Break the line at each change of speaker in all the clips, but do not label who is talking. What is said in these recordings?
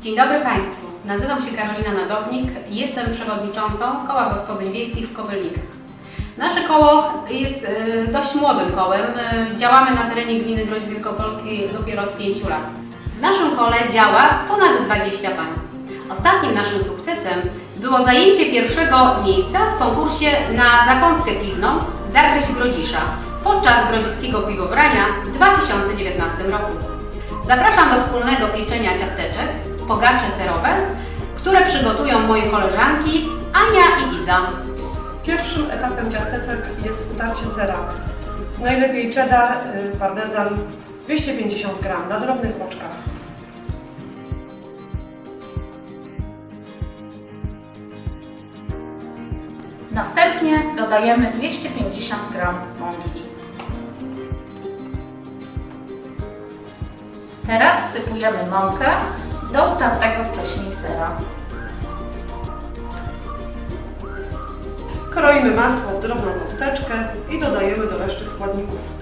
Dzień dobry Państwu. Nazywam się Karolina Nadownik jestem przewodniczącą Koła Gospodyń Wiejskich w Kowelnikach. Nasze koło jest e, dość młodym kołem. E, Działamy na terenie gminy Groź Wielkopolskiej dopiero od 5 lat. W naszym kole działa ponad 20 pań. Ostatnim naszym sukcesem było zajęcie pierwszego miejsca w konkursie na zakąskę piwną Zakreś Grodzisza podczas grodziskiego piwobrania w 2019 roku. Zapraszam do wspólnego pieczenia ciasteczek, pogacze serowe, które przygotują moje koleżanki Ania i Iza.
Pierwszym etapem ciasteczek jest utarcie sera. Najlepiej cheddar, y, parmezan 250 gram na drobnych boczkach.
Następnie dodajemy 250 g mąki. Teraz wsypujemy mąkę do utartego wcześniej sera.
Kroimy masło w drobną kosteczkę i dodajemy do reszty składników.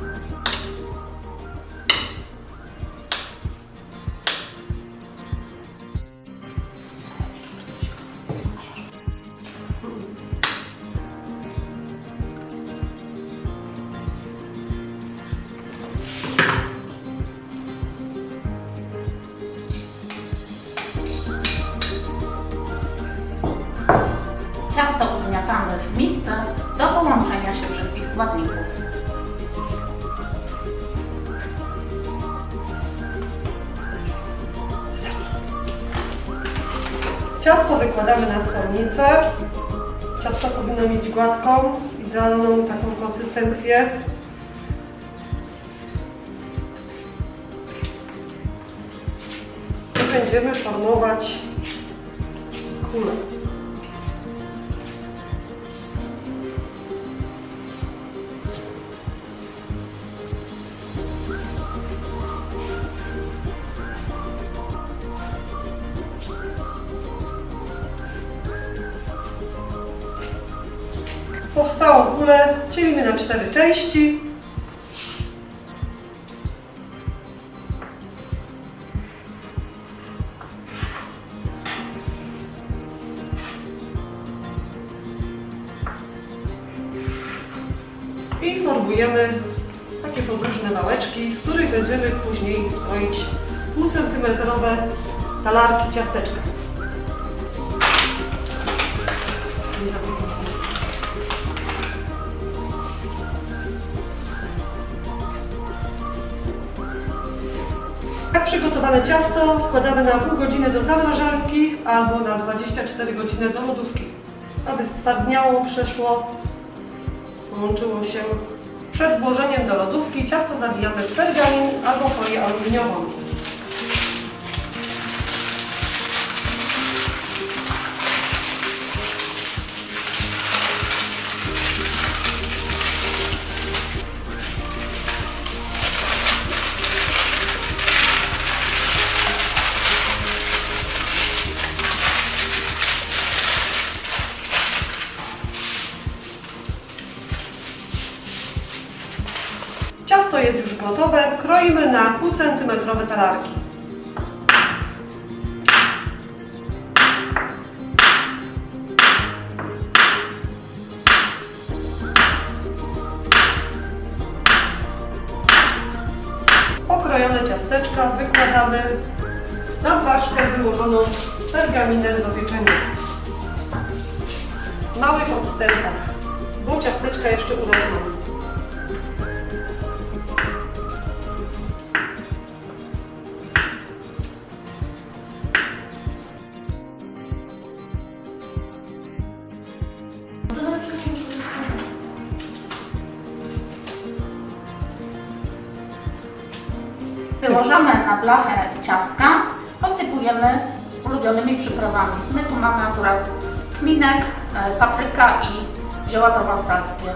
Ciasto ugniatamy w misce do połączenia się wszystkich składników.
Ciasto wykładamy na stolnicę. Ciasto powinno mieć gładką, idealną taką konsystencję. I będziemy formować kulę. Powstałą kulę dzielimy na cztery części. I formujemy takie podłużne wałeczki, z których będziemy później kroić półcentymetrowe talarki ciasteczka. Tak przygotowane ciasto wkładamy na pół godziny do zamrażarki albo na 24 godziny do lodówki, aby stwardniało, przeszło, połączyło się. Przed włożeniem do lodówki ciasto zawijamy w pergamin albo folię aluminiową. Ciasto jest już gotowe, kroimy na pół centymetrowe talarki. Pokrojone ciasteczka wykładamy na blaszkę wyłożoną pergaminem do pieczenia. W małych odstępach, bo ciasteczka jeszcze urosną.
Wyłożone na blachę ciastka posypujemy ulubionymi przyprawami. My tu mamy akurat kminek, e, papryka i zioła prowansalskie.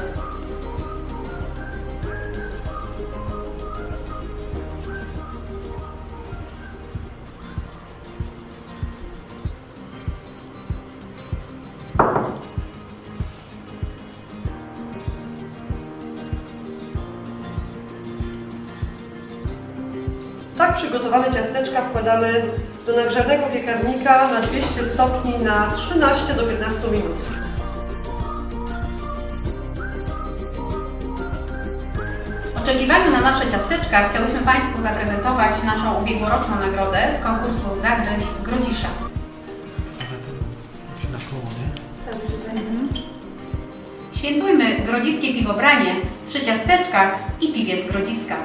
Tak przygotowane ciasteczka wkładamy do nagrzanego piekarnika na 200 stopni na 13 do 15 minut.
W oczekiwaniu na nasze ciasteczka chciałyśmy Państwu zaprezentować naszą ubiegłoroczną nagrodę z konkursu Zagrzeć Grodzisza. Świętujmy grodziskie piwobranie przy ciasteczkach i piwie z Grodziska.